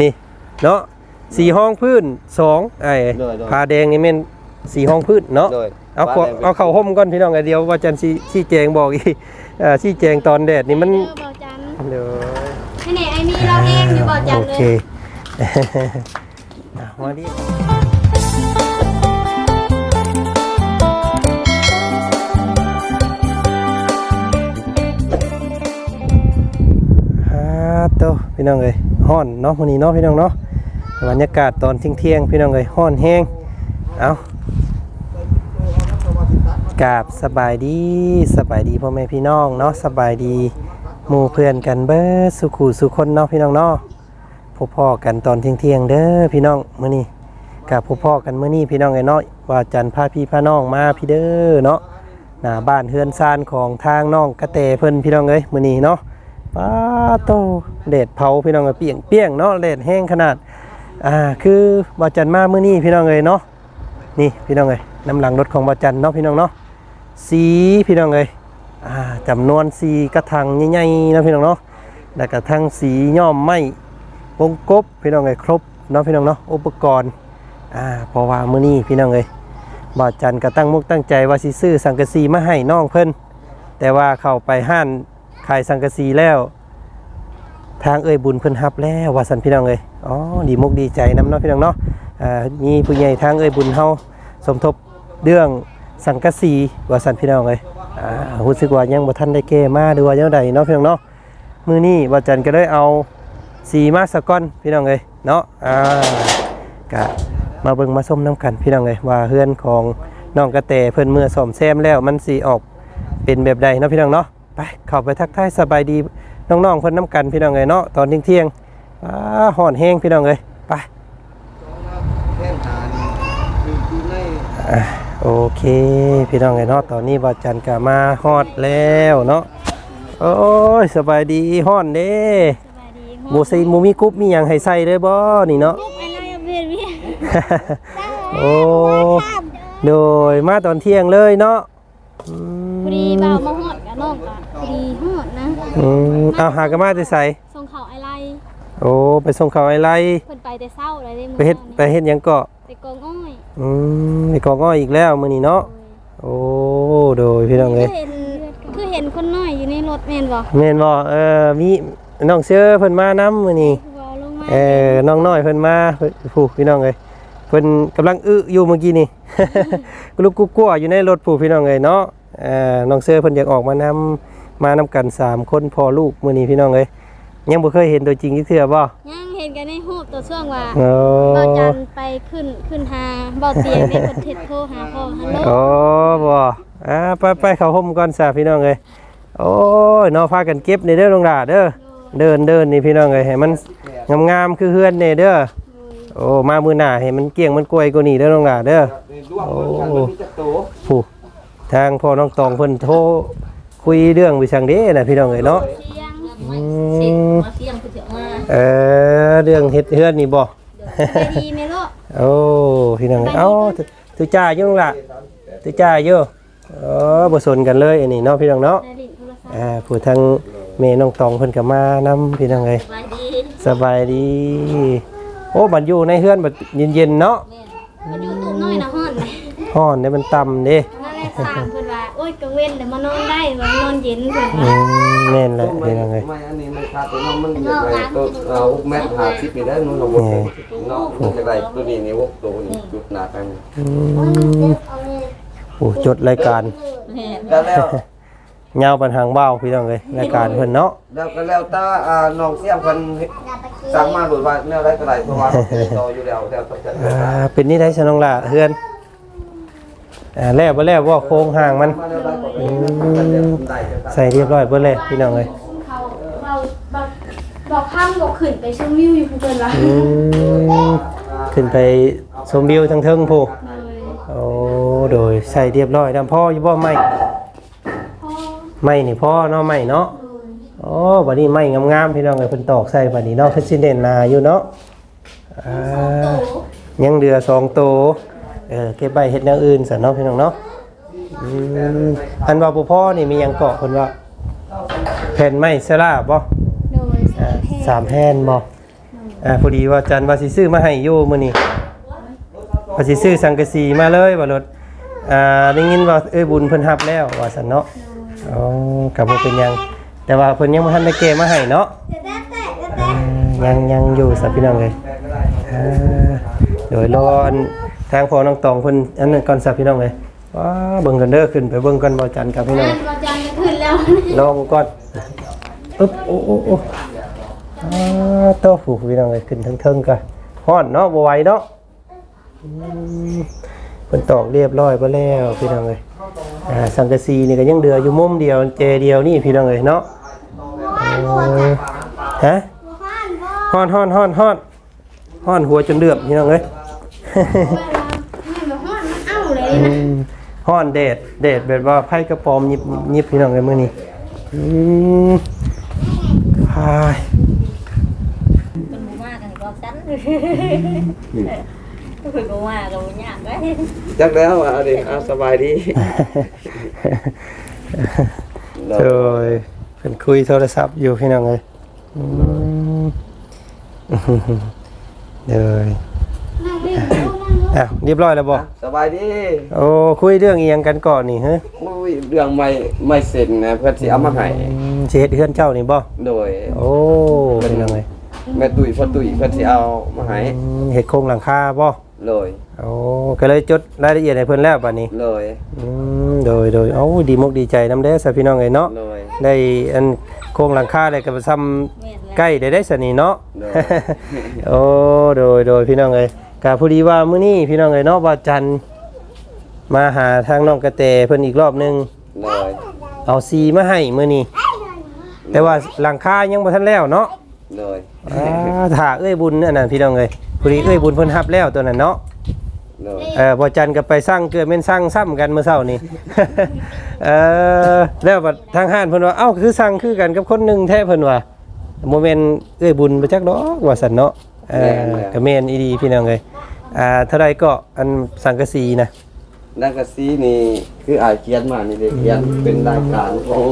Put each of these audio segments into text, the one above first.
นี่เนาะสี่ห้องพื้นสองไอ้โดยโดย ผ้าแดงนี่แม่นสี่ห้องพื้นเนาะ โดยเอาขอเอาเข้าห่มก่อนพี่น้องไอเดียวว่าจันชี้ชี้แจงบอกอีกเอ่อชี้แจงตอนแดดนี่มันเด้อบ่จันเดี๋ยวให้ไหนไอ้มีเราเองอยู่บ่จันโอเลเค ย อะมาดิฮาโตพี่น้องเอ้ย ฮ้อนเนาะมื้อนี้เนาะพี่น้องเนาะบรรยากาศตอนเที่ยงๆพี่น้องเอ้ยฮ้อนแฮงเอากาบสบายดีสบายดีพ่อแม่พี่น้องเนาะสบายดีหมู่เพื่อนกันเบิดสุขูสุคนเนาะพี่น้องเนาะพบพ่อกันตอนเที่ยงๆเด้อพี่น้องมื้อนี้กับพบพ่อกันเมื้อนี้พี่น้องไอ้น้อยว่าจันพาพี่พาน้องมาพี่เด้อเนาะหน้าบ้านเฮือนซานของทางน้องกระเตเพิ่นพี่น้องเอ้ยมื้อนี้เนาะ ป้าโตเดดเผาพี่น้องเอ้ยเปียงเปียงเนาะเดดแห้งขนาดอ่าคือว่าจันทร์มาเมื้อนี้พี่น้องเอ้ยเนาะนี่พี่น้องเอ้ยน้ำหลังรถของว่าจันทร์เนาะพี่น้องเนาะสีพี่น้องเอ้ยอ่าจำนวนสีกระถางใหญ่ๆเนาะพี่น้องเนาะแล้วก็ทั้งสีย้อมไม้วงกบพี่น้องเอ้ยครบเนาะพี่น้องเนาะอุปกรณ์อ่าพราะว่ามื้อนี้พี่น้องเอ้ยบาจันก็ตั้งมุกตั้งใจว่าสิซื้อสังกะสีมาให้น้องเพิ่นแต่ว่าเข้าไปห้าน ขายสังกะสีแล้ว ทางเอ้ยบุญเพิ่นฮับแล้วว่าสันพี่น้องเอ้ยอ๋อดีมุกดีใจนํเนาะพี่น้องเนาะอ่ามีผู้ใหญ่ทางเอ้ยบุญเฮาสมทบเรื่องสังกะสีว่าสันพี่น้องเอ้ยอ่ารู้สึกว่ายังบ่ทันได้แก้มาหรือว่าจังไดเนาะพี่น้องเนาะมื้อนี้บ่าจันก็ได้เอาสีมาสก้อนพี่น้องเอ้ยเนาะอ่ากะมาเบิ่งมาส้มน้ำกันพี่น้องเอ้ยว่าเฮือนของน้องกระแตเพิ่นเมื่อซ่อมแซมแล้วมันสีออกเป็นแบบใดเนาะพี่น้องเนาะ ไปเข้าไปทักทายสบายดีน้องๆเพิ่นน้ำกันพี่น้องเอ้ยเนาะตอนเที่ยงๆอ่าฮ้อนแห้งพี่น้องเอ้ยไปแท่นหานี่อยู่ที่ในอะโอเคพี่น้องเอ้ยเนาะตอนนี้บ่าวจันกะมาฮอดแล้วเนาะโอ้ยสบายดีฮ้อนเด้สบายดีหมูใส่หมูมีกรุ๊ปมีหยังให้ใส่เด้อบ่นี่เนาะลูกอะไรอะเวียนเวียนโอ้โดยมาตอนเที่ยงเลยเนาะอืม พอดีบ่าวมาฮอดกับน้องก็พอดีฮอดนะอืมเอาหากนมาจะใส่ส่งเขาอะไรโอ้ไปส่งเขาวไอ้ไรเพิ่นไปแต่เช้าอะไรได้ไปเฮ็ดไปเฮ็ดหยังเกาะไปกองอ้อยอืมไปกองอ้อยอีกแล้วมื้อนี้เนาะโอ้โดยพี่น้องคืเอ้อยเห็นคือเห็นคนน้อยอยู่ในรถแม่นบ่แม่นบ่เออมีน้องเชื่อเพิ่นมานํมื้อนี้คือว่าลงมาเออน้องน้อยเพิ่นมาเพิ่นผู้พี่น้องเอ้ยเพิ่นกำลังอึอยู่เมื่อกี้นี่ กลุกกุ๊กกัวอยู่ในรถผู้พี่น้องเอ้ยเนาะเอ่อน้องเสื้อเพิ่นอยากออกมานำมานำกันสามคนพ่อลูกมื้อนี้พี่น้องเอ้ยยังบ่เคยเห็นตัวจริงจักเทื่อบ่ยังเห็นกันในรูปตัวช่วงว่าโอ้บ่าวจันไปขึ้นขึ้นหาบ่าวเตียงในประเทศโทรหาพ่อฮัลโหลโอ้บ่อ่าไปไปเข้าห่มก่อนซะพี่น้องเอ้ยโอ้ยเนาะพากันเก็บนี่เด้อลงดาเด้อเดินเดินนี่พี่น้องเอ้ยให้มันงามๆคือเฮือนนี่เด้อ โอ้มามื้อหน้าให้มันเกลี้ยงมันกล้วยกว่านี้เด้อลงดาเด้อ ร่วมกันมันมีจักรโตผู้ทางพ่อน้องตองเพิ่นโทรคุยเรื่องวิชังเด้นะพี่น้องเอ้ยเนาะเที่ยงอืมเออเรื่องเฮ็ดเฮือนนี่บ่ ไปดีไหมลูกโอ้พี่น้องเอ้าตุตุจ้าอยู่นั่นล่ะตุจ้าอยู่เออบ่สนกันเลยอันนี้เนาะพี่น้องเนาะได้ดิโทรศัพท์อ่าผู้ทางแม่น้องตองเพิ่นก็มานํพี่น้องเอ้ยสบายดี สบายดี โอ้บัดอยู่ในเฮือนบัดเย็นๆเนาะมาอยู่ตู้น้อยนะฮ้อนเลยฮ้อนเด้มันต่ำเด้นั่นแหละสามเพิ่นว่าโอ้ยกังเว้นเดี๋ยวมานอนได้ว่านอนเย็นเพิ่นอืว่ามแม่นแหละไม่พี่น้องเอ้ยไม่อันนี้มันคาตัวน้องมันอยากได้ตัวเอาหกเมตรหาสิบนี่ได้นู่นเราบอกเนาะมันจะได้ตัวนี้นี่หกตัวนี่จุดหนากันอืมโอ้จดรายการแล้วแล้ว ยาวปันหางเบ้าพี่น้องเลยรายการเพิ่นเนาะแล้วก็แล้วตาอ่าน้องเสียมเพิ่นสั่งมาโดยว่าแนวไรก็ได้เพราะว่าต่ออยู่แล้วแล้วต้องจัดอ่าเป็นนี่ได้ชนองล่ะเฮือนอ่าแล้วบ่แล้วว่าโครงห่างมันมาแนวไรก็ได้ได้ใส่เรียบร้อยเบิดเลยพี่น้องเลยเขาเราบอกบอกข้ามบอกขึ้นไปชมวิวอยู่เพิ่นว่าอืมขึ้นไปชมวิวทั้งเทิงผู้โอ้โดยใส่เรียบร้อยนํพ่ออยู่บ่ไม่พ่อ ไม่นี่พ่อเนาะไม่เนาะโอ้บัดนี้ไม่งามๆพี่น้องเลยเพิ่นตอกใส่บัดนี้เนาะเพิ่นสิเด่นหนาอยู่เนาะอ่าโตยังเดือสองโตวเออเก็บใบเฮ็ดอย่างอื่นสันเนาะพี่น้องเนาะอืมอันว่าบ่พ่อนี่มีหยังเกาะเพิ่นว่าแผ่นไม้สลาบ่โดยอ่าสาสามแผ่นบ่อ่าพอดีว่าจันว่าสิซื้อมาให้อยู่มื้อนี้ว่าสิซื้อสังกะสีมาเลยว่ารถอ่าได้ยินว่าเอ้ยบุญเพิ่นรับแล้วว่าซั่นเนาะ อ๋อก็บ่เป็นหยัง แต่ว่าเพิ่นยังบ่ทันได้แก้มาให้เนาะอ่ายังยังอยู่สับพี่น้องเลยอ่าเดี๋ยวรออันทางพอน้องตองเพิ่นอันนั้นก่อนสับพี่น้องเลยว้าเบิ่งกันเด้อขึ้นไปเบิ่งกันบ่จันกับพี่น้อง เราจันจะขึ้นแล้วลองก่อนอึ๊บโอ้โอ้โอ้อ่าโตผูพี่น้องเลยขึ้นทั้งเทิงกันฮ้อนเนาะบ่ไหวเนาะอืมเพิ่นตอกเรียบร้อยไปแล้วพี่น้องเลยอ่า สังกะสีนี่ก็ยังเดืออยู่มุมเดียวเจเดียวนี่พี่น้องเลยเนาะเออฮะฮ้อนฮ้อนฮ้อนฮ้อนฮ้อนหัวจนเดือบพี่น้องเลยเอ้าเลยอืมฮ้อนแดดแดดแบบว่าไพ่กระปอมยิบยิบพี่น้องเลยมื้อนี้อืมพายเป็นหมูมากกันก็จัน เป็นหมูมากกันยากเลยจักแล้วอะดิอะสบายดี โดยเป็นคุยโทรศัพท์อยู่พี่น้องเลยอืมเดยนั่งเล่นนั่งเล่นอ้าวเรียบร้อยแล้วบ่สบายดีโอ้คุยเรื่องอีหยังกันก่อนนี่ฮะอุ้ยเรื่องไม่ไม่เสร็จนะเพื่อนสิเอามาให้อืมสิเฮ็ดเฮือนเจ้านี่บ่โดยโอ้พี่น้องเลยแม่ตุ้ยพ่อตุ้ยเพื่อนสิเอามาให้อืมเฮ็ดโครงหลังคาบ่ เลยโอ้ก็เลยจดรายละเอียดให้เพิ่นแล้วบัดนี้เลยอืมโดยโดยเอ้าดีมกดีใจนำเด้อซะพี่น้องเอ้ยเนาะเลยได้อันโครงหลังคาได้ก็ซ้ำใกล้ได้ได้สนี่เนาะโดยโอ้โดยโดยพี่น้องเอ้ยกาพอดีว่ามื้อนี้พี่น้องเอ้ยเนาะว่าจันทร์มาหาทางน้องกระแตเพิ่นอีกรอบหนึงเลยเอาซีมาให้มื้อนี้แต่ว่าหลังคายังบ่ทันแล้วเนาะ เลยอ่าถ้าเอ้ยบุญอันนั้นพี่น้องเอ้ยพอดีเอ้ยบุญเพิ่นรับแล้วตัวนั้นเนาะเลยเออบ่จันทร์ก็ไปสร้างเกือแม่นสร้างซ้ำกันเมื่อเช้านี้ เออแล้วบัดทางห้านเพิ่นว่าเอ้าคือสั่งคือกันกับคนหนึงแท้เพิ่นว่าบ่แม่นเอ้ยบุญบ่จักดอกว่าซั่นเนาะเออก็แม่นอีดีพี่น้องเอ้ยอ่าเท่าไรก็อันสังกะสีนะ นักกะซีนี่คืออายเขียนมานี่เลยเขียนเป็นรายการของ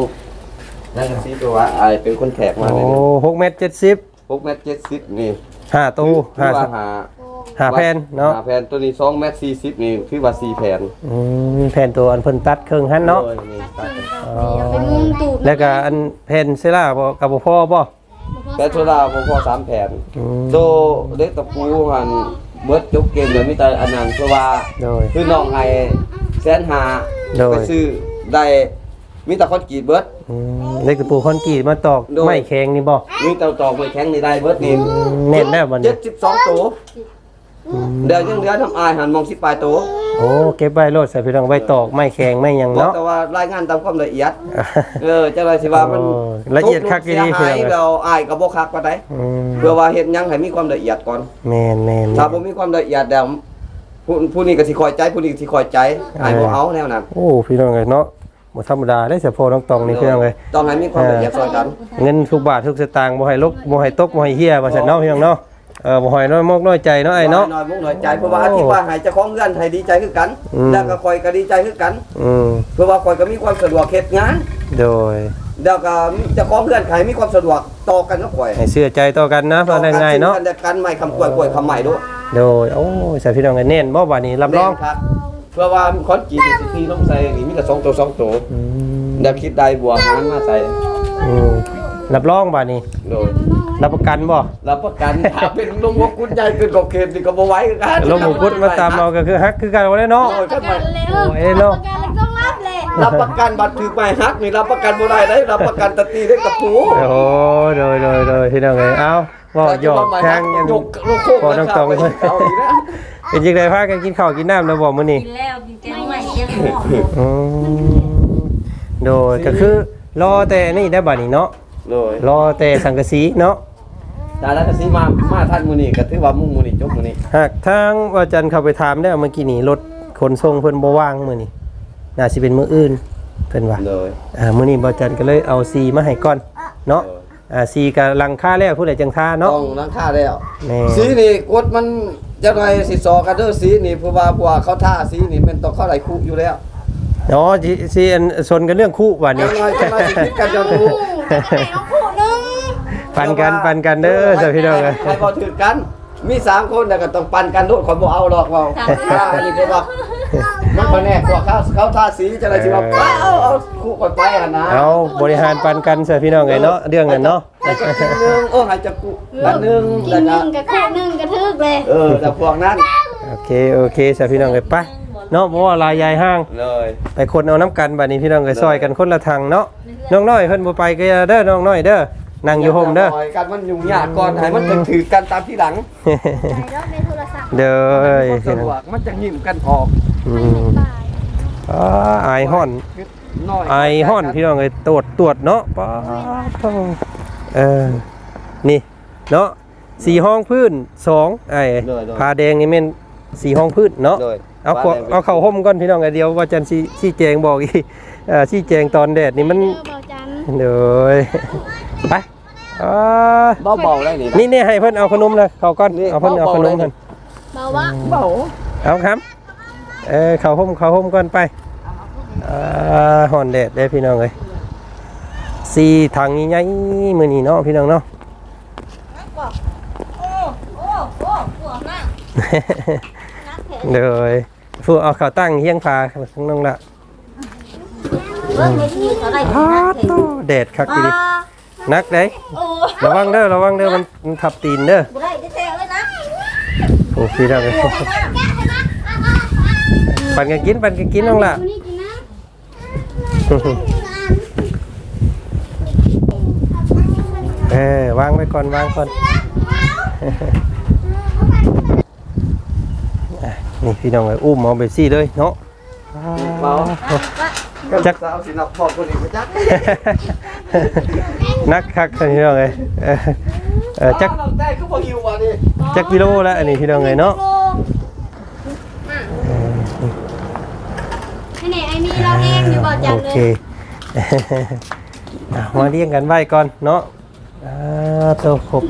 นักกะซีตัวว่าอายเป็นคนแขกมาโอ้เลยหกเมตรเจ็ดสิบหกเมตรเจ็ดสิบนี่ห้าตู้คือห้าว่าหาหาแผ่นเนาะหาแผ่นตัวนี้สองเมตรสี่สิบนี่คือว่าสี่แผ่นอืมแผ่นตัวอันเพิ่นตัดครึ่งหันเนาะโดยนี่ตัดอย่าไปมุมตูดแล้วก็อันแผ่นเซล่าบ่กับบ่พอบ่แต่โซดาผมพอสามแผ่นอืมโตเล็กตะปูหันเบิดจบเกมเดี๋ยวมีแต่อันนั้นเพราะว่า โดย คือน้องให้แสนหาโดย ไปซื้อได้ มีแต่คอนกรีตเบิด อืมเล็กตะปูคอนกรีตมาตอกโดย ไม้แข็งนี่บ่มีแต่ตอกไม้แข็งนี่ได้เบิดนี่แน่นแล้วบัดเจ็นี้ดสิบสองตัวเดี๋ยวยังเหลือทำอายหันมองสิบปลายตัวโอ้เก็บไว้โลดใส่พี่น้องไว้ตอกไม้แข็งไม้หยังบอกเนาะ แต่ว่ารายงานตามความละเอียด เออจะไรสิว่ามันโอ้ละเอียดคักอีหลีเสียหายเพิ่นว่าเราอายกับบ่คักปานใดอืมเพื่อว่าเฮ็ดหยังให้มีความละเอียดก่อน แม่นแม่นถ้าบ่มีความละเอียดแล้วผู้ผู้นี้ก็สิคอยใจผู้นี้ก็สิคอยใจอายบ่เอาแนวนั้น โอ้พี่น้องเอ้ยเนาะ บ่ธรรมดาได้เสียพอน้องตองนี่พี่น้องเอ้ยต้องให้มีความละเอียดซอยกันเงินทุกบาททุกสตางค์บ่ให้ลกบ่ให้ตกบ่ให้เฮียว่าซั่นเนาะพี่น้องเนาะเออบ่ให้น้อยมอกน้อยใจเนาะไอ้เนาะ น้อยมุกน้อยใจเพราะว่าอธิว่าให้เจ้าของเงินให้ดีใจคือกันอืมแล้วก็คอยก็ดีใจคือกัน อืมเพื่อว่าคอยก็มีความสะดวกเฮ็ดงานโดย แล้วก็เจ้าของเงินใครมีความสะดวกต่อกันก็คอยให้เชื่อใจต่อกันนะว่าได้ง่ายเนาะ ต่อกัซึ่งกันและกันไม่คำกล้วยกล้วยคำใหม่ด้วยโดยโอ้ยใส่พี่น้องกันแน่นบ่บาดนี้รับรอง แม่นครับ เพื่อว่าคอนกรีตสิที่ต้องใส่นี่มีแต่สองตัวสองตัวอืมเดี๋ยวคิดได้บัวหางมาใส่อืมรับรองบาดนี้โดยรับประกันบ่รับประกันถ้าเป็นลงหัวกุญใหญ่เกินกว่าเขตนี่ก็บ่ไหวคือกันลงหมูพุดมาตามเอาก็คือฮักคือกันเอาได้เนาะโอ้ยปก็ระกันเลยเออโอ้ยเนาะประกันแล้วต้องรับเลย รับประกันบัตรถือไปฮักนี่รับประกันบ่ได้ได้รับประกันตะตีได้กับผูโอ้ยโดยโดยโดยพี่น้องเอ้ยเอ้าบ่หยอกแทงยัน ยกลูกโคกพอน้องตองไปเอาอีกนะ เป็นจังไดพากันกินข้าวกินน้ำแล้วบ่มื้อนี้กินแล้วกินแกงใหม่ยังหอมอืมโดยก็คือรอแต่นี่ได้บัดนี้เนาะโดยรอแต่สังกะสีเนาะดาราก็สิมา มาท่านมื้อนี้ก็ถือว่ามุ่งมื้อนี้จบมื้อนี้หากทางว่าจันเข้าไปถามแล้วเมื่อกี้นี้รถขนส่งเพิ่นบ่ว่างมื้อนี้น่าสิเป็นมื้ออื่นเพิ่นว่าโดยอ่ามื้อนี้บ่จันก็เลยเอาซีมาให้ก่อนเนาะ อ่าซีก็ลังค่าแล้วผู้ใดจังท่าเนาะ ต้องราคาแล้ว แม่ สีนี่กดมันจะหน่อยสิซอกันเด้อสีนี่เพราะว่าเพราะว่าเขาท่าสีนี่มันต้องเข้าไหลคุอยู่แล้วอ๋อสิซีอันชนกันเรื่องคู่ว่าจันี่งหน่อยจังหน่อยสิคิดกันจะรู้แต่ต้องขู่นึงไปปันกันปันกันเด้อจ้ะพี่น้องเอ้ย ใครบ่ถือกัน มีสามคนแต่ก็ต้องปันกันโดดคนบ่เอาหรอกเว่าว่าอันนี้ก็บอก มันบ่แน่พวกเขาเขาทาสีจะอะไรสิว่าเอาเอาคู่กันไปหั่นนะเอาบริหารปันกันจ้ะพี่น้องเอ้ยเนาะเรื่องนั้นเนาะให้จะกินหนึงโอ้ให้จะกูอันหนึงกิแล้นวหก็นึ่งกับคู่หนึ่งกระทึกเลยเออแต่พวกนั้นโอเคโอเคจ้ะพี่น้องเอ้ยไปเนาะเพราะว่าลายยายห้าง เลยไปคนเอาน้ำกันบัดนี้พี่น้องเอ้ยซอยกันคนละทางเนาะน้องน้อยเพิ่นบ่ไปก็อย่าเด้อน้องน้อยเด้อนั่งอยู่โฮมเด้อ ปล่ยกันมันยุ่งยากก่อนให้มันจะถือกันตามที่หลังใส่รถในโทรศัพท์เด้อพอพี่สะดน้องวกมันจะยิ้มกันออก อืไม่มเห็นบ่ายอ๋อไอฮ้อน น้อยไอฮ้อนพี่น้องเอ้ยตรวจตรวจเนาะป๊าดโถ่เออนี่เนาะสี่ห้องพื้นสองไอ้ผ้าแดงนี่แม่นสี่ห้องพื้นเนาะเลยเอาขวเอาเข่าห่มก่อนพี่น้องไอเดียวว่าจันซีซีแจงบอกอีกเอ่อซีแจงตอนแดดนี่มันเจอเบาจันทร์เดี๋ยวไปอ่าเบาๆได้นี่นะ นี่เนี่ยให้เพิ่นเอาขนมเลยเขาก่อนนี่เอาเพิ่นเอาขนมเบาๆเลย เพิ่นเบาว่าเบา เอาครับ เออเขาห่มเขาห่มก่อนไปห่อนแดดได้พี่น้องเลยสีถังใหญ่ๆมื้อนี้เนาะพี่น้องเนาะเดี๋ยวฟูเอาเขาตั้งเฮียงพาข้างน้องละฮ่าได้อ้านักโตแดดคักดีนนักเด้ระวังเด้อระวังเด้อมันมันทับตีนเด้อโอ้พี่น้องเอ้ย ปั่นกันกินปั่นกันกินน้องละตัวนี้กินนะเออวางไว้ก่อนวางก่อนอะนี่พี่น้องเอ้ยอุ้มเอาไปซี่เลยเนาะเบาจัจักกสาวสินับบอกคนอื่นไปจักนักคักพี่น้องเอ้ยเออเออจักเอาแต่คือบ่หิวว่ะนี่จักกิโลแล้วอันนี้พี่น้องเอ้ยเนาะ ให้ ไหนไอ้มีเราเองอยู่เบาจันโอทร์เลเคยอะมาเรียงกันไว้ก่อนเนาะอ่าโตครบ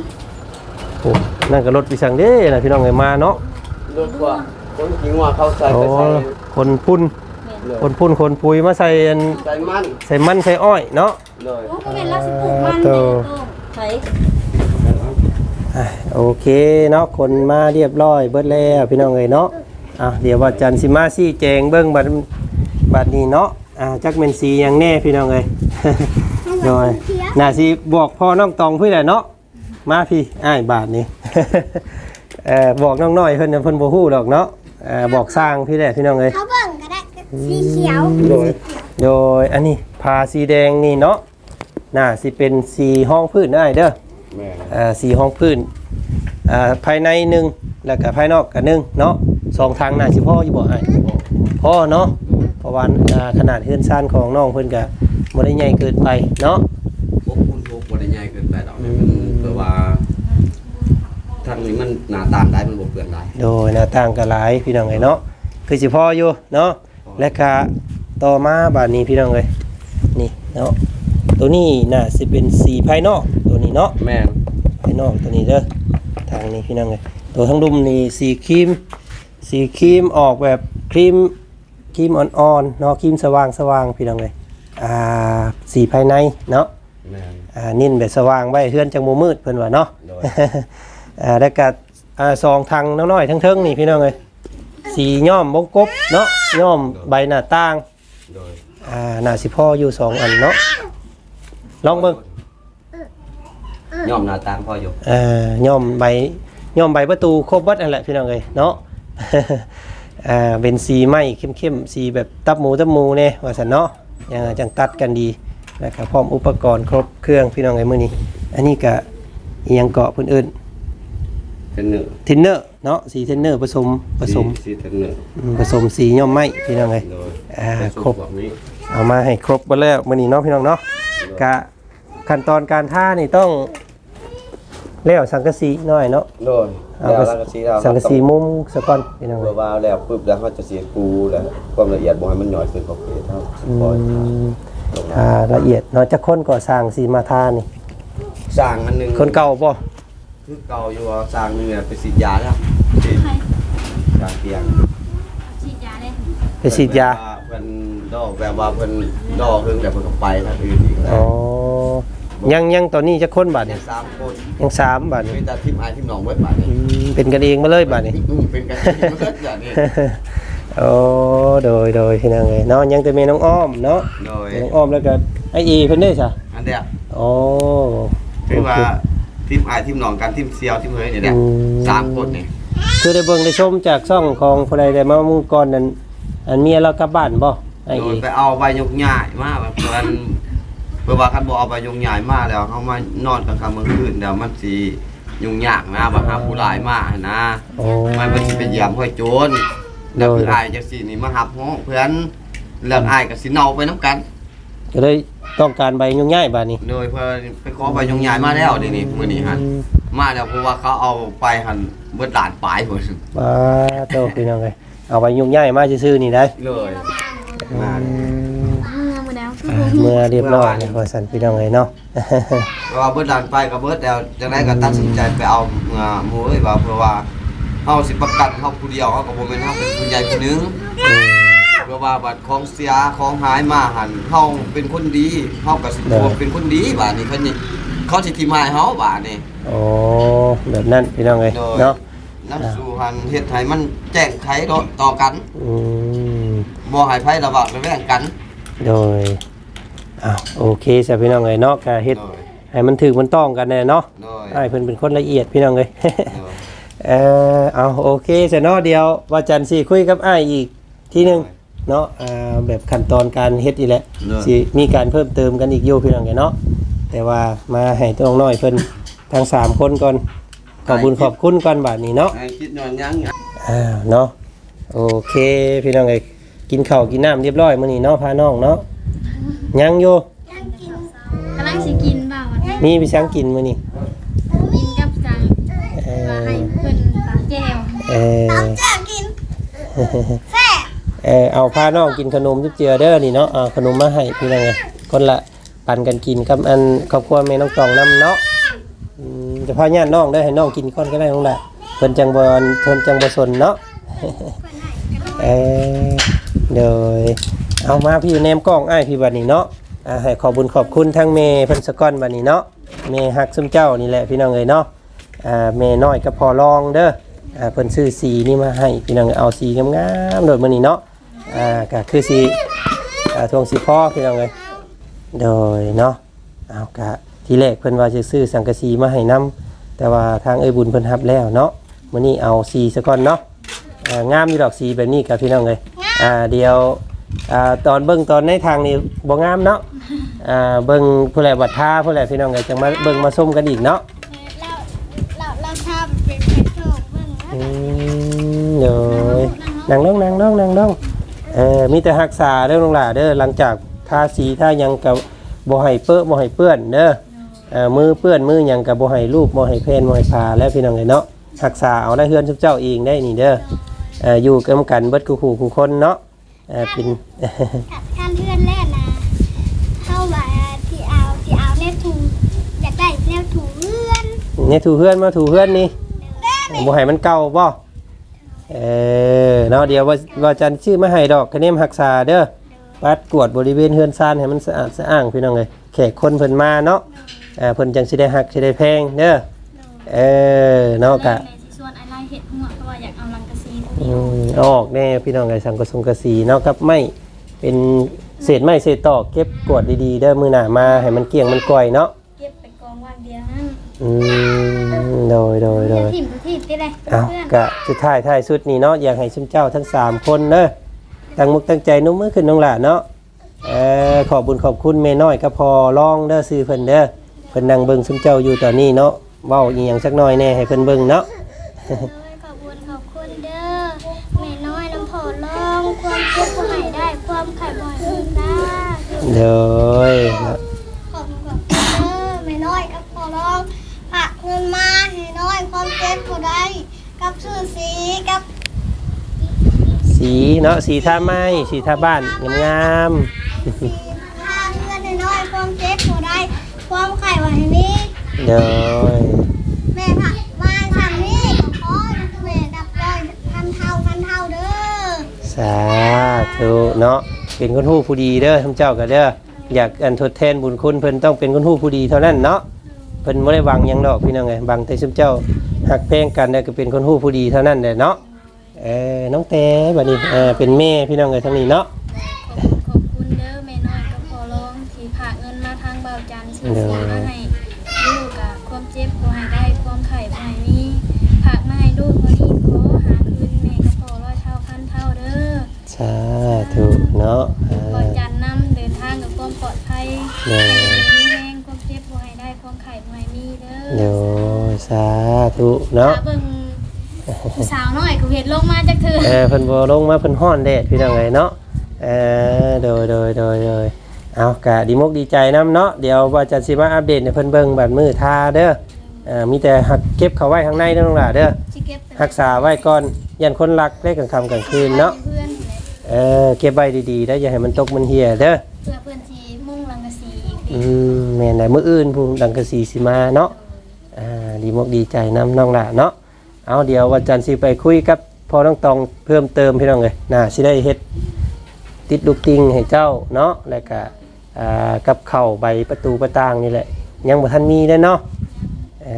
โอ้นั่นก็รถวิสังเด้นะพี่น้องเอ้ยมาเนาะรถว่าคนหญิงว่าเขาใส่โอ้ไปใส่คนพุ่นเลยคนพุ่นคนปุยมาใส่อันใส่มันใส่มันใส่อ้อยเนาะ เลยโอ้ก็เป็นเราสิปลูกมันโตเนี่ยโตใส่อะโอเคเนาะคนมาเรียบร้อยเบิดแล้วพี่น้องเอ้ยเนาะอะเดี๋ยวว่าจันทร์สิมาซี่แจงเบิ่งบัด บัดนี้เนาะอ่าจักเป็นสีหยังแน่พี่น้องเอ้ย โดยน่าสิบอกพ่อน้องตองพี่แหละเนาะมาพี่อ้ายบาทนี้ เอ่อบอกน้องน้อยเพิ่นน่ะเพิ่นบ่ฮู้ดอกเนาะเอ่อบอกสร้างพี่แหละพี่น้องเอ้ย เขาเบิ่งก็ได้สีเขียวโดย โดยอันนี้พาสีแดงนี่เนาะน่าสิเป็นสีห้องพื้นได้เด้อแม่อ่าสีห้องพื้นอ่าภายในหนึ่งแล้วก็ภายนอกก็หนึ่งเนาะสองทางน่าสิพ่ออยู่บ่ไอ้พ่อเนาะ เพราะว่าอ่าขนาดเฮือนซ่านของน้องเพิ่นก็บ่ได้ใหญ่เกินไปเนาะพวกคุณพวกบ่ได้ใหญ่เกินไปดอกนี่มันเพื่อว่าทางนี้มันหน้าตามได้มันบ่เปื้อนได้โดยหน้าต่างก็หลายพี่น้องเอ้ยเนาะคือสิพ่ออยู่เนาะและก็ต่อมาบาดนี้พี่น้องเอ้ยนี่เนาะตัวนี้น่าสิเป็นสีภายนอกตัวนี้เนาะแม่นภายนอกตัวนี้เด้อทางนี้พี่น้องเลยตัวทั้งดุมนี่สีครีม สีครีมออกแบบครีมค รีมอ่อนๆเนาะครีมสว่างสว่างๆพี่น้องเลยอ่าสีภายในเนาะแม่นอ่านิ่นแบบสว่างไว้เฮือนจังโมมืดเพิ่นว่าเนาะ โดย อ่าแล้วก็อ่าซองทางน้อยๆทั้งเทิงนี่พี่น้องเลยสีย่อมวงกบเนาะย่อมใบหน้าต่างโดยอ่าหน้าสิพ่ออยู่สองอันเนาะลองเบิ่งย่อมหน้าตางพออยู่เอ่อย่อมใบย่อมใบประตูครบวัดนั่นแหละพี่น้องเอ้ยเนาะ อ่าเป็นสีไหมเข้มๆสีแบบตับหมูตับหมูเนี่ยว่าสันเนาะยังจังตัดกันดีแล้วก็พร้อมอุปกรณ์ครบเครื่องพี่น้องเอ้ยมื้อนี้ อันนี้ก็อิหยังเกาะเพิ่นเอิ้นเป็นเนื้อเทนเนอร์เนาะสีเทนเนอร์ผสมผสมสีเป็นเนื้ออืมผสมสีย่อมไหมพี่น้องเอ้ยโดยอ่าเป็นครบสูตแบบนี้เอามาให้ครบหมดแล้วมื้อนี้เนาะพี่น้องเนาะกะขั้นตอนการท่านี่ต้องแล้วสังกะสีหน่อยเนาะโดย เอาแล้วก็สังกะสีเราสังกะสีมุมสะก่อนพี่น้องเมื่อว่าแล้วปุ๊บแล้วเขาจะเสียปูแล้วความละเอียดบ่ให้มันหน่อยเกินขอบเขตเท่าอืพอมตรงนั้นอ่าละเอียดเนาะจะคนก่อสร้างสีมาทานี่สร้างอันหนึงคนเก่าป่ะคือเก่าอยู่ว่าสร้างหนึงเนี่ยไปฉีดยาแล้วฉีดยาเตียงฉีดยาเลยไปฉีดยาเพิ่นดอกแบบว่าเพิ่นดอกเพิ่นแบบเพิ่นก็ไปทางอื่นอีกแล้อ๋วอ ยังยังตอนนี้จะคนบาดเนี่นี่ยสามคนยังสามบาดนี่มีแต่ทีมอายทีมหนองเบิดบาดนี่อืมเป็นกันเองมาเลยบาดนี่อืมเป็นกันเองเบิดอย่างนี้โอ้โดยโดยพี่น้องเอ้ยเนาะยังแต่เมน้องอ้อมเนาะโดยแม่น้องอ้อมแล้วก็ไอเอเพิ่นได้จ้ะอันเดียวโอ้ถือว่าโเคทีมอายทีมหนองกันทีมเซียวทีมเฮ้ยนี่แหละอืมสามคนนี่คือได้เบิ่งได้ชมจากช่องของผู้ใดได้มามุ่งก่อนนั้นอันเมียเรากลับบ้านบ่ไอโดเอยไปเอาใบยกง่ายมาแบบเพื่อน เพื่อว่าคันบ่เอาใบยกง่ายมาแล้วเขามานอนกลางค่ำกลางคืนแล้วมันสิยุ่งยากนะบ่หาผู้ร้ายมานะ โอ้มันเป็นสิเป็นยามห้อยโจรแล้วคืออายจังซี่นี่มาหับห้องเพื่อนเรื่องอายกับสิเนาไปน้ำกัน ก็เลยต้องการใบยุ่งง่ายบาดนี้โดยเพื่อนไปขอใบยงยายมาแล้วนี่นี่มื้อนี้ฮะมาแล้วเพราะว่าเขาเอาไปหันเบิดด่านปลายพุ่นมาโตพี่น้องเอ้ยเอาใบยุ่งง่ายมาซื่อๆนี่ได้เลยมาอืเลยมเมื่อมาแล้ว เมื่อเรียบร้อยแล้วพอสันพี่น้องเอ้ยเนาะ เพราะว่าเบิดด่านไปก็เบิดแล้วจังไดก็ตัดสินใจไปเอาเอ่อหมู่เอ้ยว่าเพราะว่าเฮาสิประกันเฮาผู้เดียวเฮาก็บ่แม่นเฮาเป็นผู้ใหญ่ผู้หนึงอืมเพราะว่าบัดของเสียของหายมาหันเฮาเป็นคนดีเฮาก็สิบ่เป็นคนดีบาดนี้เพิ่นนี่เขาสิทิมายเฮาบาดนี้โอ้แบบนั้นพี่น้องเอ้ยโดยเนาะนำสู่หันเฮ็ดให้มันแจ้งไขต่อกันอืมบ่ให้ไผระบาดระแวงกัน โดย อ้าวโอเคจ้ะพี่น้องเอ้ยเนาะก็เฮ็ดโดยให้มันถึกมันต้องกันแน่เนาะโดย อ้ายเพิ่นเป็นคนละเอียดพี่น้องเอ้ยโดยเออเอาโอเคจ้ะเนาะเดียวว่าจันทร์สิคุยกับอ้ายอีกทีหนึงเนาะอ่าแบบขั้นตอนการเฮ็ดอีแหละสิมีการเพิ่มเติมกันอีกอยู่พี่น้องเอ้ยเนาะแต่ว่ามาให้ตัวน้อยเพิ่นทั้งสามคนก่อนขอบคุญขอบคุณก่อนบาดนี้เนาะ ไอ้คิดนอนยังอ่าเนาะโอเคพี่น้องเอ้ยกินข้าวกินน้ำเรียบร้อยมื้อนี้เนาะพาน้องเนาะ ยังอยู่กำลังสิกินบ่าววันนี้มีพี่ช้างกินมื้อนี้กินกับจังเอว่าอให้เพิ่นตาแก้วเออแซ่บกินแซ่บเออเอาพาน้องกินขนมจุ๊บเจือเด้อนี่เนาะเอาขนมมาให้พี่น้องเอ้ยคนละปันกันกินกับอันครอบครัวแม่น้องตองนํเนาะอืมจะพาญาติน้องได้อให้น้องกินก่อนก็ได้น้องละเพิ่นจังบ่เพิ่นจังบ่สนเนาะเออเดี๋ยว เอามาพี่แนมกล้องไอ้พี่บัดนี้เนาะอ่าให้ขอบุญขอบคุณทั้งเมย์พิ่นสก้อนบัดนี้เนาะเมย์ฮักซุมเจ้านี่แหละพี่น้องเอ้ยเนาะอ่าเมย์น้อยก็พอลองเด้ออ่าเพิ่นซื้อสีนี่มาให้พี่น้องเอาสีงามๆโดดมื้อนี้เนาะอ่าก็คือสีอ่าทวงสีพ่อพี่น้องเอ้ยโดยเนาะเอากะทีแรกเพิ่นว่าจะซื้อสังกะสีมาให้นํแต่ว่าทางเอ้ยบุญเพิ่นรับแล้วเนาะมื้อนี้เอาสีซะก่อนเนาะอ่างามอยู่ดอกสีแบบนี้กับพี่น้องเลยอ่าเดียว อ่าตอนเบิ้งตอนในทางนี้บ่งามเนาะอ่าเบิ้งผู้ใดบัดท่าผู้ใดพี่น้องเลยจังมาเบิ้งมาส้มกันอีกเนาะเราเราเราทำเป็นกระโจกเบิ่งนะอืมเดี๋ยวนั่งลงนั่งลงนั่งลงเออมีแต่รักษาเด้อลงหล่าเด้อหลังจากทาสีทาหยังกับบ่ให้เปื้อนบ่ให้เปื้อนเด้อเอ่อมือเปื้อนมือหยังกับบ่ให้รูปบ่ให้เพนบ่ให้พาแล้วพี่น้องเลยเนาะรักษาเอาได้เฮือนเจ้าเองได้นี่เด้อเอ่ออยู่กันกันเบิดคู่คู่คู่คนเนาะเอ่อเป็นการเลื่อนแรกนะเข้ามาที่เอาที่เอาแนวถูอยากได้แนวถูเลื่อนเนี่ยถูเพื่อนมาถูเพื่อนนี่บ่ให้มันเก่าบ่เออเนาะเดี๋ยวว่าว่าจันชื่อมาให้ดอกคะแนนรักษาเด้อปัดกวดบริเวณเฮือนซานให้มันสะอาดสะอ้างพี่น้องเอ้ยแขกคนเพิ่นมาเนาะเอ่อเพิ่นจังสิได้ฮักสิได้แพงเด้อเออเนาะกะ แม่ อืมเอาออกแน่พี่น้องเอ้สังกะสงกะสีเนาะกับไม้เป็นเศษไม้เศษตอกเก็บกวดดีๆเด้อมือหน้ามาให้มันเกลี้ยงมันก่อยเนาะเก็บไปกองวางเดียวนั่นอืมโดยโดยโดยถิ่มถิ่มที่เลยเอาเพื่อนกะสุดท้ายท้ายสุดนี่เนาะอยากให้ชุมเจ้าทั้งสามคนเนอะตั้งมุกตั้งใจนุ่มมือขึ้นน้องหล่ะเนาะเออขอบบุญขอบคุณเมน้อยก็พอร้องเด้อซื้อเพิ่นเด้อเพิ่นนั่งเบิ่งชุมเจ้าอยู่ตอนนี้เนาะเว้าอีหยังสักหน่อยแน่ให้เพิ่นเบิ่งเนาะบคุณขอบคุณเด้อแม่น้อยน้ำผอลองความเจ็บก็หายได้ความไข่บ่อยขึ้นได้ เด้อขอบคุณขอบเด้อแม่น้อยกับพ่อรองฝากเงินมาให้น้อยความเจ็บผู้ใดกับชื่อสีกับสีเนาะสีท่าไม้สีท่าบ้านงามสีทาเงินให้น้อยความเจ็บผู้ใดความไข่ไว้นี้ๆเด้อแม่ผักมาทางนี้ขอแม่ดับร้อยพันเท่าพันเท่าเด้อสาธุเนาะ เป็นคนฮู้ผู้ดีเด้อชุมเจ้าก็เด้ออยากอันทดแทนบุญคุณเพิ่นต้องเป็นคนฮู้ผู้ดีเท่านั้นเนาะเพิ่นบ่ได้หวังหยังดอกพี่น้องเอ้ยบางแต่ซุมเจ้าหักแพงกันแล้วก็เป็นคนฮู้ผู้ดีเท่านั้นแหละเนาะเออน้องแต่บัดนี้เออเป็นแม่พี่น้องเอ้ยทั้งนี้เนาะขอบคุณเด้อแม่น้อยกับพ่อรองที่พากเงินมาทางเบาจันทร์ซื้อสีมาให้ลูกอะความเจ็บบ่ให้ได้ความไข่บ่ให้มีพากมาให้ลูกวันนี้ขอหาคืนแม่กับพ่อร้อยเท่าพันเท่าเด้อสาธุ เนาะอ่เบาาจันทร์นำเดินทางกับความปลอดภัยเด้อ ให้มีแรงความเจ็บบ่ให้ได้ความไข่บ่ให้มีเด้อ เดี๋ยวสาธุเนาะ ถ้าเบิ่งผู้สาวน้อยกูเห็นลงมาจากเธอเออเพิ่นบ่ลงมาเพิ่นฮ้อนแดดพี่น้องเอ้ยเนาะเออโดยโดยโดยโดยเอากะดีมกดีใจนํเนาะเดี๋ยวว่าจะสิมาอัปเดตให้เพิ่นเบิ่งบัดมือทาเด้อเอ่อมีแต่หักเก็บเข้าไว้ข้างในเด้อน้องหล่าเด้อสิเก็บไปรักษาไว้ก่อนยันคนรักได้กลางค่ำกลางคืนเนาะเพื่อน เออเก็บไว้ดีๆแล้วอย่าให้มันตกมันเหี่ยเด้อเพื่อเพื่อนที่มุ่งรังกะสีอีกอืมแม่นได้มื้ออื่นผู้ดังกะสีสิมาเนาะอ่าดีมกดีใจนํน้องหล่าเนาะเอาเดี๋ยววันจันทร์สิไปคุยกับพ่อน้องตองเพิ่มเติมพี่น้องเอ้ยน่าสิได้เฮ็ดติดลูกติงให้เจ้าเนาะแล้วก็อ่ากับเข่าใบประตูประต่างนี่แหละ ยังบ่ทันมีเด้อเนาะ เอ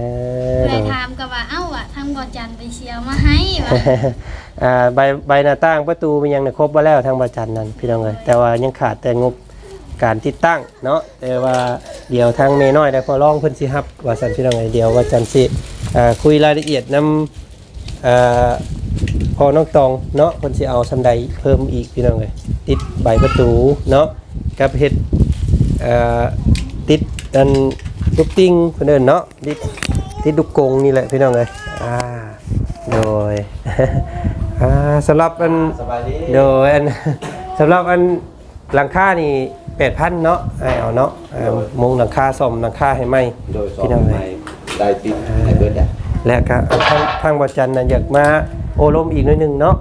อเลยถามกับว่าเอ้าอะทางบ่อจันไปเชียวมาให้วะอ่าใบใบหน้าต่างประตูมันยังได้ครบบ่แล้วทางบาจันนั่นพี่น้องเอ้ยแต่ว่ายังขาดแต่งบการติดตั้งเนาะแต่ว่าเดี๋ยวทางเมน้อยได้พอลองเพิ่นสิรับว่าซั่นพี่น้องเอ้ยเดี๋ยวว่าจันสิอ่าคุยรายละเอียดนำอ่าพอน้องตองเนาะเพิ่นสิเอาซำใดเพิ่มอีกพี่น้องเอ้ยติดใบประตูเนาะกับเฮ็ดเอ่อติดดัน ลูกติ้งเพื่นเดินเนาะติดติดลูกกงนี่แหละพี่น้องเลยอ่าโดยอ่าสำหรับอันสบายดีโดยอันสำหรับอันหลังคานี่แปดพันเนาะไอเอาเนาะเอ่อมุงหลังคาซ่อมหลังคาให้ไหมโดยสอพี่งน้องเลใหม่ยได้ติดให้เบิดอะและก็ทางทางวัดจันทร์นะอยากมาโอลมอีกหนิดนึงเนาะ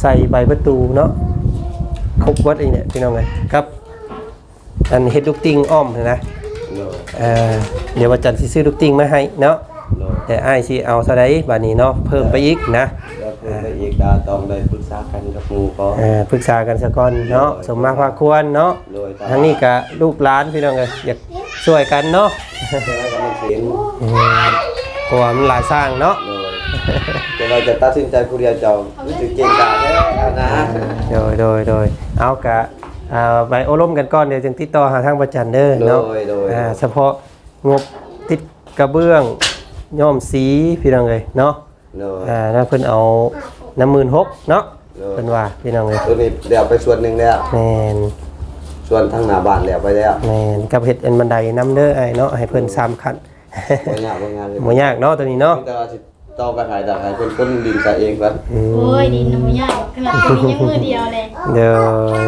ใส่ใบประตูเนาะครบวัดเองเนี่ยพี่น้องเลยครับอันเฮ็ดลูกติ้งอ้อมนะโดย เอ่อเดี๋ยววันจันทร์สิซื้อลูกติ้งมาให้เนาะโดยแต่อ้ายสิเอาเท่าใดบัดนี้เนาะเพิ่มไปอีกนะแล้วเพิ่นไปอีกดาต้องได้ปรึกษากันกับหมู่ก็เอ่อปรึกษากันซะก่อนเนาะสมมาพาควรเนาะโดยทั้งนี้ก็ลูกหลานพี่น้องเอ้ยอยากช่วยกันเนาะแต่ว่าก็มันเห็นอืมเพราะว่ามันหลายสร้างเนาะโดยแต่เราจะตัดสินใจผู้เดียวเจ้ารู้สึกเก่งกาจแท้นะโดยโดยโดยเอากะ อ่าไปโอลมกันก่อนเดี๋ยวจึงติดต่อหาทางประจันเด้อโดเนาะยโดย อ่าเฉพาะงบติดกระเบื้องย้อมสีพี่น้องเอ้ยเนาะโดย อ่าแล้วเพิ่นเอาน้ำหมื่นหกเนาะเออ เพิ่นว่าพี่น้องเอ้ยตัวนี้เดี๋ยวไปส่วนหนึ่งแล้ว แม่นส่วนทางหน้าบ้านแล้วไปแล้วแม่นกับเฮ็ดอันบันไดน้ำเด้อไอ้เนาะให้เพิ่นสามขั้น บ่ยากบ่งานเลยบ่ยากเนาะตัวนี้เนาะแต่ว่าสิ ต่อกันหายจากให้เพิ่นคนดินใส่เองก่อนอืมโอ้ยดินน้ำยากขนาดนี้ยังมือเดียวเลยเดี๋ยว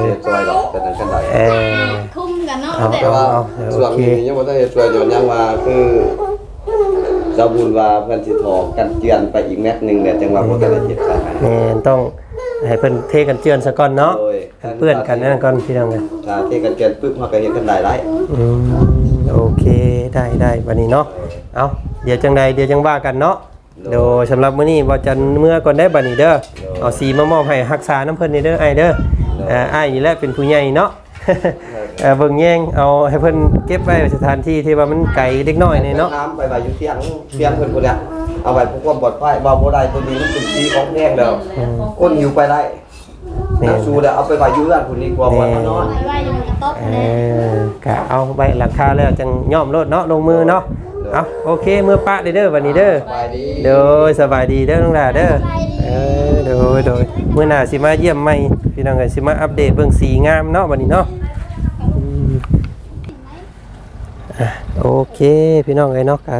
เฮ็ดซอยดอกกันนั้นกันได้เออ คุ้มกันเนาะเอาแต่แต่ว่าเอาเอา ส่วนโอเคนี้ยังบ่ได้เฮ็ดซอยย้อนยังว่าคือเจ้าบุญว่าเพิ่นสิถอกกันเจือนไปอีกแมตช์หนึงเนี่ยจังว่าบ่ได้เฮ็ดซะให้ แม่นต้องให้เพิ่นเทกันเจือนซะก่อนเนาะโดยให้เปื้อนกันนั่นก่อนพี่น้องเอ้ยถ้าเทกันเจือนปึ๊บมันก็เฮ็ดกันได้หลายอืมโอเคได้ได้วันนี้เนาะเอาเดี๋ยวจังใดเดี๋ยวจังว่ากันเนาะ โดยสำหรับมื้อนี้บ่จันเมื่อก่อนได้บัดนี้เด้อเอาสีมามอบให้รักษาน้ำเพิ่นนี่เด้อไอ้เด้ออ่าอ้ายนี่แหละเป็นผู้ใหญ่เนาะ เออเบิ่งแย่งเอาให้เพิ่นเก็บไว้สถานที่ที่ว่ามันไกลเล็กน้อยนี่เนาะ น้ำไปไว้อยู่เที่ยงเที่ยงเพิ่นพุ่นน่ะเอาไว้เพื่อความปลอดภัยบ่บ่ได้ตัวนี้มันเป็นสีของแพงแล้วคนหิวไปได้น้ำสูแล้วเอาไปไว้อยู่เรือนพุ่นนี่กว่าบ่มานอน ไว้ไว้อยู่กับโต๊ะเอเลยอกะเอาไว้หลังคาแล้วจังย่อมโลดเนาะลงมือเนาะ เอาโอเคมือปะเด้อเด้อวันนี้เด้อสบายดีโดยสบายดีเด้อน้องดาเด้อเออโดยโดยมื้อหน้าสิมาเยี่ยมใหม่พี่น้องเอ้ยสิมาอัปเดตเบิ่งสีงามเนาะวันนี้เนาะอืมอะโอเคพี่น้องเอ้ยเนาะก็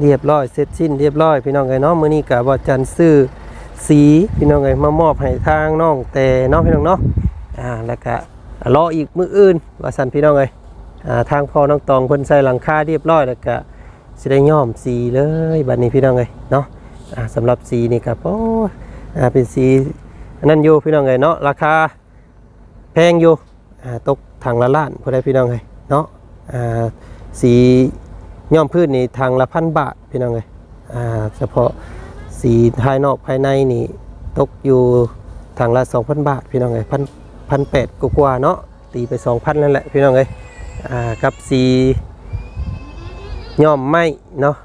เรียบร้อยเสร็จสิ้นเรียบร้อยพี่น้องเอ้ยเนาะมื้อนี้ก็บ่จันซื้อสีพี่น้องเอ้ยมามอบให้ทางน้องแต่เนาะพี่น้องเนาะอ่าแล้วก็รออีกมื้ออื่นว่าซั่นพี่น้องเอ้ยอ่าทางพ่อน้องตองเพิ่นใส่หลังคาเรียบร้อยแล้วก็ สิได้ย้อมสีเลยบัดนี้พี่น้องเลยเนาะสำหรับสีนี่ครับโอ้อ่าเป็นสีนั่นอยู่พี่น้องเลยเนาะราคาแพงอยู่อ่าตกทางละล้านพอได้พี่น้องเลยเนาะอ่าสีย้อมพืชนี่ทางละพันบาทพี่น้องเลยอ่าเฉพาะสีภายนอกภายในนี่ตกอยู่ทางละสองพันบาทพี่น้องเลยพันพันแปดกว่าเนาะตีไป2,000นั่นแหละพี่น้องเอ้ยอ่ากับสี ย่อมไม้เนาะ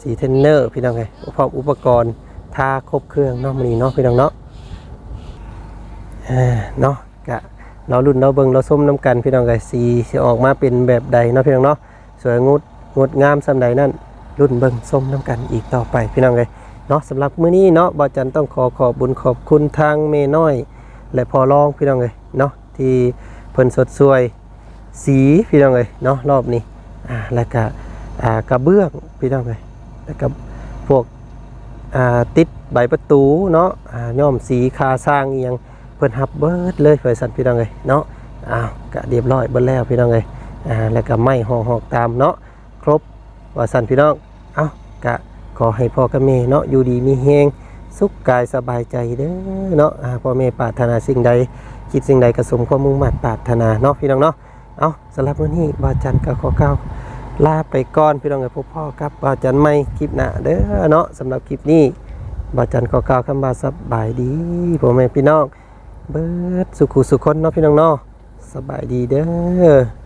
สีเทนเนอร์พี่น้องเอ้ยพร้อมอุปกรณ์ทาครบเครื่องเนาะมื้อนี้เนาะพี่น้องเนาะเนาะกะเรารุ่นเราเบิงเราส้มน้ำกันพี่น้องเอ้ยสีสิออกมาเป็นแบบใดเนาะพี่น้องเนาะสวยงดงดงามส่ำใดนั่นรุ่นเบิงส้มน้ำกันอีกต่อไปพี่น้องเอ้ยเนาะสำหรับมื้อนี้เนาะบ่าวจันต้องขอขอบบุญขอบคุณทางเมน้อย และพอลองพี่น้องเอ้ยเนาะที่เพิ่นสดสวยสีพี่น้องเลยเนาะรอบนี้อ่าแล้วก็ กระเบื้องพี่น้องเลยแล้วก็พวกติดใบประตูเนาะอ่อมสีคาสร้างเอียงเพิ่นฮับเบิดเลยเพื่อสันพี่น้องเลยเนาะอ้าวก็เรียบร้อยเบิดแล้วพี่น้องเลยแล้วก็ไม้หอกหอกตามเนาะครบว่าสันพี่น้องเอ้าก็ขอให้พ่อกับแม่เนาะอยู่ดีมีแฮงสุขกายสบายใจเด้อเนาะพ่อแม่ปรารถนาสิ่งใดคิดสิ่งใดก็สมความมุ่งมั่นปรารถนาเนาะพี่น้องเนาะเอาสำหรับวันนี้บาจันกับขอเก้า ลาไปก่อนพี่น้องไอ้พวกพ่อครับบาจันไม่คลิปหน้าเด้อเนาะสำหรับคลิปนี้บาจันขอเก้าคำบาสบายดีพ่อแม่พี่น้องเบิดสุขุสุขคนเนาะพี่น้องเนาะสบายดีเด้อ